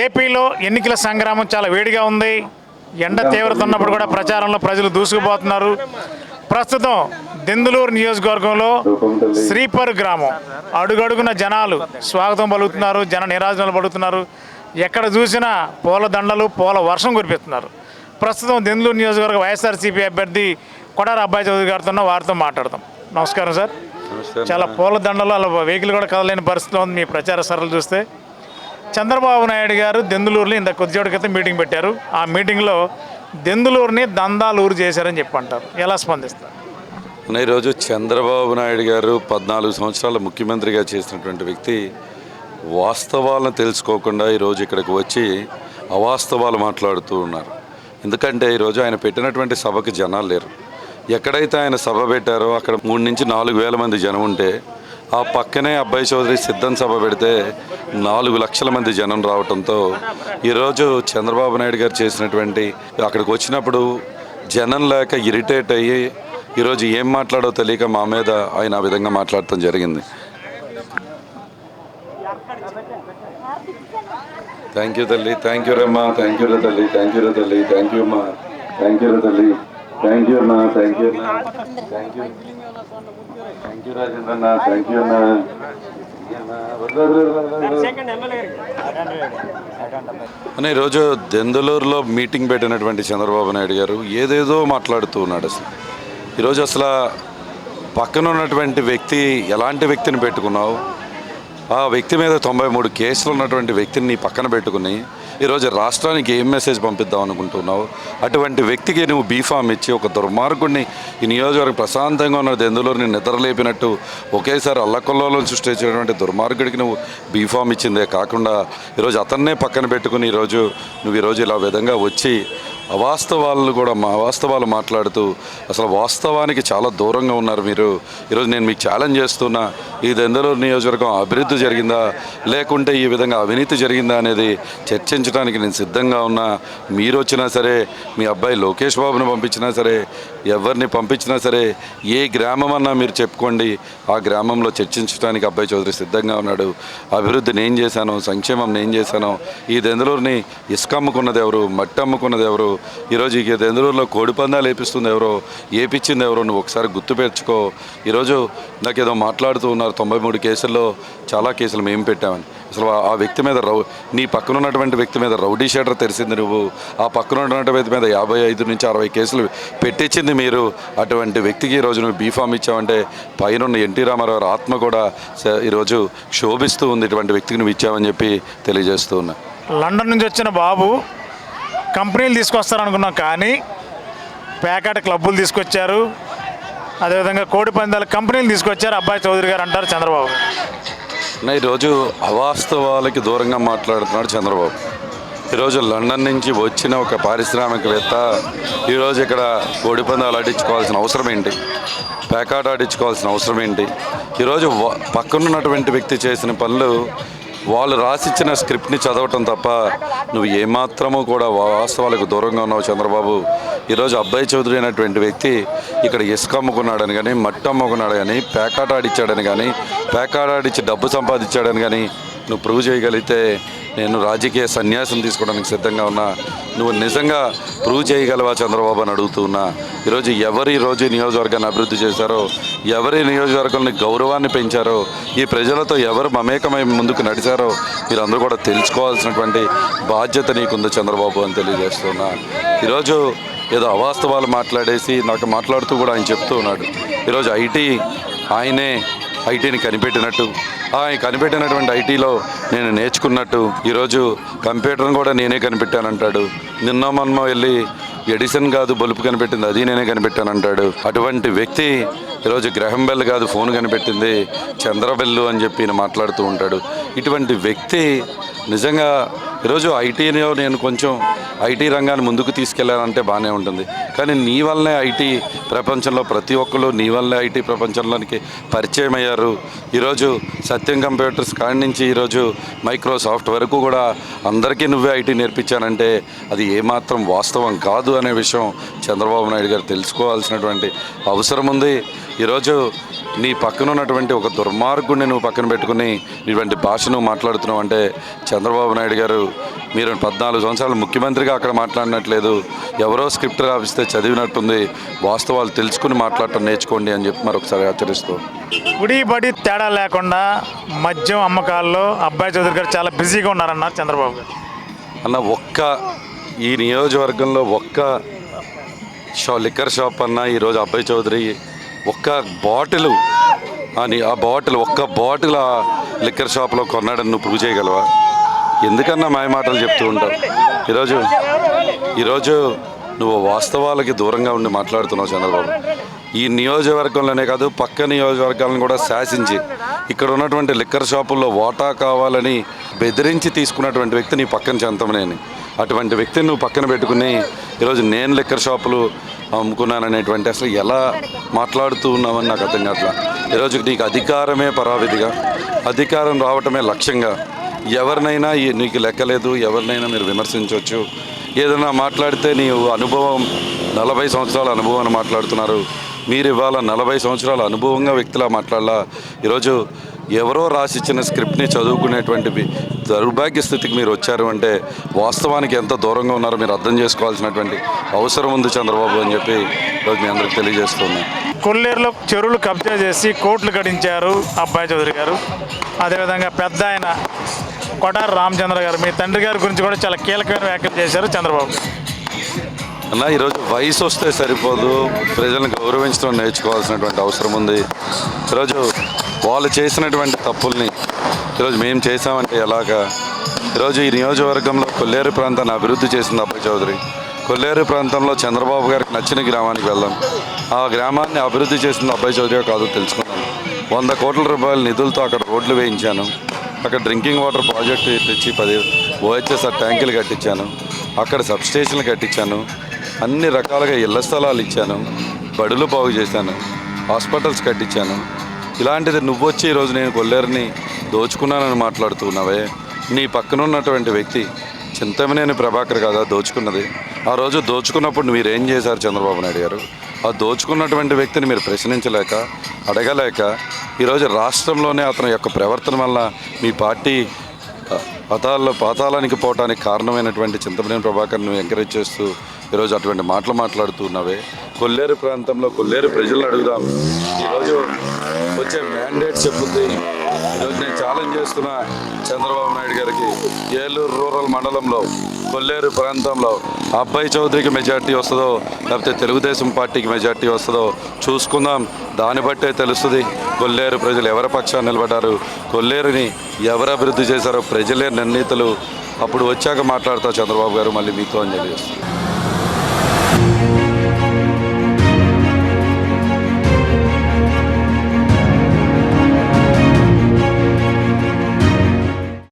ఏపీలో ఎన్నికల సంగ్రామం చాలా వేడిగా ఉంది. ఎండ తీవ్రత ఉన్నప్పుడు కూడా ప్రచారంలో ప్రజలు దూసుకుపోతున్నారు. ప్రస్తుతం దెందులూరు నియోజకవర్గంలో శ్రీపర్ గ్రామం. అడుగడుగున జనాలు స్వాగతం పలుకుతున్నారు జన నిరాజనాలు పలుకుతున్నారు. ఎక్కడ చూసినా పూల దండలు పూల వర్షం కురిపిస్తున్నారు. ప్రస్తుతం దెందులూరు నియోజకవర్గ వైఎస్ఆర్సీపీ అభ్యర్థి కొడారి అబ్బాయి చౌదరి గారితో ఉన్న వారితో మాట్లాడదాం. నమస్కారం సార్. చాలా పూల దండలు అలా వెహికల్ కూడా కదలేని పరిస్థితిలో ఉంది మీ ప్రచార సరళి చూస్తే. చంద్రబాబు నాయుడు గారు దెందులూరులో ఇంత కొద్దిసేపటి క్రితం మీటింగ్ పెట్టారు. ఆ మీటింగ్లో దెందులూరుని దందాలూరు చేశారని చెప్పి అంటారు ఎలా స్పందిస్తారు? ఈరోజు చంద్రబాబు నాయుడు గారు పద్నాలుగు సంవత్సరాల ముఖ్యమంత్రిగా చేసినటువంటి వ్యక్తి వాస్తవాలను తెలుసుకోకుండా ఈరోజు ఇక్కడికి వచ్చి అవాస్తవాలు మాట్లాడుతూ ఉన్నారు. ఎందుకంటే ఈరోజు ఆయన పెట్టినటువంటి సభకు జనాలు లేరు. ఎక్కడైతే ఆయన సభ పెట్టారో అక్కడ మూడు నుంచి నాలుగు వేల మంది జనం ఉంటే ఆ పక్కనే అబ్బాయి చౌదరి సిద్ధం సభ పెడితే నాలుగు లక్షల మంది జనం రావడంతో ఈరోజు చంద్రబాబు నాయుడు గారు చేసినటువంటి అక్కడికి వచ్చినప్పుడు జనం లేక ఇరిటేట్ అయ్యి ఈరోజు ఏం మాట్లాడో తెలియక మా మీద ఆయన ఆ విధంగా మాట్లాడటం జరిగింది. థ్యాంక్ యూ తల్లి థ్యాంక్ యూ రమ్మా థ్యాంక్ యూ తల్లి థ్యాంక్ యూ తల్లి థ్యాంక్ యూ అమ్మా థ్యాంక్ యూ తల్లి థ్యాంక్ యూ అమ్మా thank you thank you thank you Rajendra అన్న థ్యాంక్ యూ అన్న ఈరోజు దెందులూరులో మీటింగ్ పెట్టినటువంటి చంద్రబాబు నాయుడు గారు ఏదేదో మాట్లాడుతూ ఉన్నాడు అసలు. ఈరోజు అసలు పక్కన ఉన్నటువంటి వ్యక్తి ఎలాంటి వ్యక్తిని పెట్టుకున్నావు? ఆ వ్యక్తి మీద తొంభై మూడు కేసులు ఉన్నటువంటి వ్యక్తిని నీ పక్కన పెట్టుకుని ఈరోజు రాష్ట్రానికి ఏం మెసేజ్ పంపిద్దాం అనుకుంటున్నావు? అటువంటి వ్యక్తికి నువ్వు బీఫామ్ ఇచ్చి ఒక దుర్మార్గుడిని ఈ నియోజకవర్గం ప్రశాంతంగా ఉన్నది ఎందులో నేను నిద్రలేపినట్టు ఒకేసారి అల్లకొల్లోలను సృష్టించినటువంటి దుర్మార్గుడికి నువ్వు బీఫామ్ ఇచ్చిందే కాకుండా ఈరోజు అతన్నే పక్కన పెట్టుకుని ఈరోజు నువ్వు ఈరోజు ఇలా విధంగా వచ్చి అవాస్తవాలను కూడా మా వాస్తవాలు మాట్లాడుతూ అసలు వాస్తవానికి చాలా దూరంగా ఉన్నారు మీరు. ఈరోజు నేను మీకు ఛాలెంజ్ చేస్తున్నా ఈ దెందలూరు నియోజకవర్గం అభివృద్ధి జరిగిందా లేకుంటే ఈ విధంగా అవినీతి జరిగిందా అనేది చర్చించడానికి నేను సిద్ధంగా ఉన్నా. మీరు వచ్చినా సరే మీ అబ్బాయి లోకేష్ బాబుని పంపించినా సరే ఎవరిని పంపించినా సరే ఏ గ్రామం అన్నా మీరు చెప్పుకోండి ఆ గ్రామంలో చర్చించడానికి అబ్బాయి చౌదరి సిద్ధంగా ఉన్నాడు. అభివృద్ధి నేను చేశాను సంక్షేమం నేను చేశాను. ఈ దెందలూరుని ఇసుక అమ్ముకున్నది ఎవరు మట్టి అమ్ముకున్నది ఎవరు ఈరోజు ఈ దెందులూరులో కోడి పందాలు వేపిస్తుంది ఎవరో ఏపిచ్చింది ఎవరో నువ్వు ఒకసారి గుర్తుపెచ్చుకో ఈరోజు నాకు ఏదో మాట్లాడుతూ ఉన్నారు తొంభై మూడు కేసుల్లో చాలా కేసులు మేము పెట్టామని. అసలు ఆ- వ్యక్తి మీద రౌ నీ పక్కన ఉన్నటువంటి వ్యక్తి మీద రౌడీ షేటర్ తెరిసింది నువ్వు ఆ పక్కన ఉన్నటువంటి వ్యక్తి మీద యాభై ఐదు నుంచి అరవై కేసులు పెట్టించింది మీరు. అటువంటి వ్యక్తికి ఈరోజు నువ్వు బీఫామ్ ఇచ్చావంటే పైన ఉన్న ఎన్టీ రామారావు ఆత్మ కూడా ఈరోజు శోభిస్తూ ఉంది. ఇటువంటి వ్యక్తికి నువ్వు ఇచ్చావని చెప్పి తెలియజేస్తూ ఉన్నా. లండన్ నుంచి వచ్చిన బాబు కంపెనీలు తీసుకొస్తారనుకున్నాం కానీ ప్యాకెట్ క్లబ్బులు తీసుకొచ్చారు. అదేవిధంగా కోడి పందాల కంపెనీలు తీసుకొచ్చారు. అబ్బాయి చౌదరి గారు అంటారు చంద్రబాబు. నా ఈరోజు అవాస్తవాలకి దూరంగా మాట్లాడుతున్నాడు చంద్రబాబు. ఈరోజు లండన్ నుంచి వచ్చిన ఒక పారిశ్రామికవేత్త ఈరోజు ఇక్కడ కోడి పందాలు ఆడించుకోవాల్సిన అవసరం ఏంటి? పేకాట ఆడించుకోవాల్సిన అవసరం ఏంటి? ఈరోజు పక్కనున్నటువంటి వ్యక్తి చేసిన పనులు వాళ్ళు రాసిచ్చిన స్క్రిప్ట్ని చదవటం తప్ప నువ్వు ఏమాత్రము కూడా వాస్తవాలకు దూరంగా ఉన్నావు చంద్రబాబు. ఈరోజు అబ్బాయి చౌదరి అనేటువంటి వ్యక్తి ఇక్కడ ఇసుక అమ్ముకున్నాడని కానీ మట్టి అమ్ముకున్నాడు కానీ పేకాట ఆడిచ్చాడని కానీ పేకాట ఆడిచ్చి డబ్బు సంపాదించాడని కానీ నువ్వు ప్రూవ్ చేయగలిగితే నేను రాజకీయ సన్యాసం తీసుకోవడానికి సిద్ధంగా ఉన్నా. నువ్వు నిజంగా ప్రూవ్ చేయగలవా చంద్రబాబు అని అడుగుతూ ఉన్నా. ఈరోజు ఎవరు ఈరోజు నియోజకవర్గాన్ని అభివృద్ధి చేశారో ఎవరి నియోజకవర్గాన్ని గౌరవాన్ని పెంచారో ఈ ప్రజలతో ఎవరు మమేకమై ముందుకు నడిచారో మీరందరూ కూడా తెలుసుకోవాల్సినటువంటి బాధ్యత నీకుంది చంద్రబాబు అని తెలియజేస్తున్నా ఈరోజు ఏదో అవాస్తవాలు మాట్లాడేసి నాకు మాట్లాడుతూ కూడా ఆయన చెప్తూ ఉన్నాడు. ఈరోజు ఐటీ ఆయనే ఐటీని కనిపెట్టినట్టు ఆయన కనిపెట్టినటువంటి ఐటీలో నేను నేర్చుకున్నట్టు ఈరోజు కంప్యూటర్ని కూడా నేనే కనిపెట్టానంటాడు. నిన్న మొన్న వెళ్ళి ఎడిసన్ కాదు బల్బు కనిపెట్టింది అది నేనే కనిపెట్టానంటాడు. అటువంటి వ్యక్తి ఈరోజు గ్రహం బెల్ కాదు ఫోన్ కనిపెట్టింది చంద్రబెల్లు అని చెప్పి మాట్లాడుతూ ఉంటాడు. ఇటువంటి వ్యక్తి నిజంగా ఈరోజు ఐటీలో నేను కొంచెం ఐటీ రంగాన్ని ముందుకు తీసుకెళ్ళాలంటే బాగానే ఉంటుంది. కానీ నీ వల్లనే ఐటీ ప్రపంచంలో ప్రతి ఒక్కరు నీ వల్లే ఐటీ ప్రపంచంలోనికి పరిచయం అయ్యారు. ఈరోజు సత్యం కంప్యూటర్స్ కాడి నుంచి ఈరోజు మైక్రోసాఫ్ట్ వరకు కూడా అందరికీ నువ్వే ఐటీ నేర్పించానంటే అది ఏమాత్రం వాస్తవం కాదు అనే విషయం చంద్రబాబు నాయుడు గారు తెలుసుకోవాల్సినటువంటి అవసరం ఉంది. ఈరోజు నీ పక్కన ఉన్నటువంటి ఒక దుర్మార్గుడిని నువ్వు పక్కన పెట్టుకుని ఇటువంటి భాష నువ్వు మాట్లాడుతున్నావు అంటే చంద్రబాబు నాయుడు గారు మీరు పద్నాలుగు సంవత్సరాలు ముఖ్యమంత్రిగా అక్కడ మాట్లాడినట్లేదు ఎవరో స్క్రిప్ట్ రాపిస్తే చదివినట్టుంది వాస్తవాలు తెలుసుకుని మాట్లాడటం నేర్చుకోండి అని చెప్పి మరొకసారి హెచ్చరిస్తూ గుడి బడి తేడా లేకుండా మద్యం అమ్మకాల్లో అబ్బాయి చౌదరి గారు చాలా బిజీగా ఉన్నారన్నారు చంద్రబాబు గారు. అన్న ఒక్క ఈ నియోజకవర్గంలో ఒక్క షా లిక్కర్ షాప్ అన్న ఈరోజు అబ్బాయి చౌదరి ఒక్క బాటిల్. అని ఆ బాటిల్ ఒక్క బాటిల్ ఆ లిక్కర్ షాప్లో కొన్నాడని నువ్వు ప్రూవ్ చేయగలవా? ఎందుకన్నా మాయ మాటలు చెప్తూ ఉంటావు? ఈరోజు ఈరోజు నువ్వు వాస్తవాలకి దూరంగా ఉండి మాట్లాడుతున్నావు చంద్రబాబు. ఈ నియోజకవర్గంలోనే కాదు పక్క నియోజకవర్గాలను కూడా శాసించి ఇక్కడ ఉన్నటువంటి లిక్కర్ షాపుల్లో వాటా కావాలని బెదిరించి తీసుకున్నటువంటి వ్యక్తి నీ పక్కన చెంతమనేని అటువంటి వ్యక్తిని నువ్వు పక్కన పెట్టుకుని ఈరోజు నేను లిక్కర్ షాపులు అమ్ముకున్నాననేటువంటి అసలు ఎలా మాట్లాడుతూ ఉన్నావని నాకు అర్థం కావట్లా. ఈరోజు నీకు అధికారమే పరావిధిగా అధికారం రావటమే లక్ష్యంగా ఎవరినైనా నీకు లెక్కలేదు ఎవరినైనా మీరు విమర్శించవచ్చు ఏదైనా మాట్లాడితే నీ అనుభవం నలభై సంవత్సరాల అనుభవాన్ని మాట్లాడుతున్నారు. మీరు ఇవాళ నలభై సంవత్సరాల అనుభవంగా వ్యక్తిలా మాట్లాడాలా. ఈరోజు ఎవరో రాసిచ్చిన స్క్రిప్ట్ని చదువుకునేటువంటి దౌర్భాగ్య స్థితికి మీరు వచ్చారు అంటే వాస్తవానికి ఎంత దూరంగా ఉన్నారో మీరు అర్థం చేసుకోవాల్సినటువంటి అవసరం ఉంది చంద్రబాబు అని చెప్పి ఈరోజు మీ అందరికి తెలియజేస్తున్నాను. కొల్లేరులో చెరువులు కబ్జా చేసి కోట్లు గడించారు అబ్బాయి చౌదరి గారు. అదేవిధంగా పెద్ద ఆయన కొటారు రామచంద్ర గారు మీ తండ్రి గారి గురించి కూడా చాలా కీలకమైన వ్యాఖ్యలు చేశారు చంద్రబాబు. అన్న ఈరోజు వయసు వస్తే సరిపోదు. ప్రజలను గౌరవించడం నేర్చుకోవాల్సినటువంటి అవసరం ఉంది. ఈరోజు వాళ్ళు చేసినటువంటి తప్పుల్ని ఈరోజు మేము చేసామంటే ఎలాగా? ఈరోజు ఈ నియోజకవర్గంలో కొల్లేరు ప్రాంతాన్ని అభివృద్ధి చేసింది అబ్బాయి చౌదరి. కొల్లేరు ప్రాంతంలో చంద్రబాబు గారికి నచ్చిన గ్రామానికి వెళ్దాం. ఆ గ్రామాన్ని అభివృద్ధి చేసింది అబ్బాయి చౌదరి కాదు తెలుసుకున్నాను వంద కోట్ల రూపాయల నిధులతో అక్కడ రోడ్లు వేయించాను. అక్కడ డ్రింకింగ్ వాటర్ ప్రాజెక్టు తెచ్చి పది ఓహెచ్ఎస్ఆర్ ట్యాంకులు కట్టించాను. అక్కడ సబ్స్టేషన్లు కట్టించాను. అన్ని రకాలుగా ఇళ్ళ స్థలాలు ఇచ్చాను. బడులు బాగు చేశాను. హాస్పిటల్స్ కట్టించాను. ఇలాంటిది నువ్వు వచ్చి ఈరోజు నేను కొల్లేరుని దోచుకున్నానని మాట్లాడుతున్నావే నీ పక్కన ఉన్నటువంటి వ్యక్తి చింతమనేని ప్రభాకర్ కదా? దోచుకున్నది. ఆ రోజు దోచుకున్నప్పుడు మీరు ఏం చేశారు చంద్రబాబు నాయుడు గారు? ఆ దోచుకున్నటువంటి వ్యక్తిని మీరు ప్రశ్నించలేక అడగలేక ఈరోజు రాష్ట్రంలోనే అతని యొక్క ప్రవర్తన వల్ల మీ పార్టీ పతాల్లో పాతాళానికి పోవటానికి కారణమైనటువంటి చింతమనేని ప్రభాకర్ను ఎంకరేజ్ చేస్తూ ఈరోజు అటువంటి మాటలు మాట్లాడుతూ ఉన్నవే. కొల్లేరు ప్రాంతంలో కొల్లేరు ప్రజలను అడుగుదాం. ఈరోజు వచ్చే మ్యాండేట్ చెప్పుద్ది ఈరోజు నేను ఛాలెంజ్ చేస్తున్న చంద్రబాబు నాయుడు గారికి. ఏలూరు రూరల్ మండలంలో కొల్లేరు ప్రాంతంలో అబ్బాయి చౌదరికి మెజార్టీ వస్తుందో లేకపోతే తెలుగుదేశం పార్టీకి మెజార్టీ వస్తుందో చూసుకుందాం. దాన్ని బట్టే తెలుస్తుంది కొల్లేరు ప్రజలు ఎవరి పక్షాన్ని నిలబడ్డారు కొల్లేరుని ఎవరు అభివృద్ధి చేశారో ప్రజలే నిర్ణీతలు. అప్పుడు వచ్చాక మాట్లాడతా చంద్రబాబు గారు మళ్ళీ మీతో అని తెలియజేస్తారు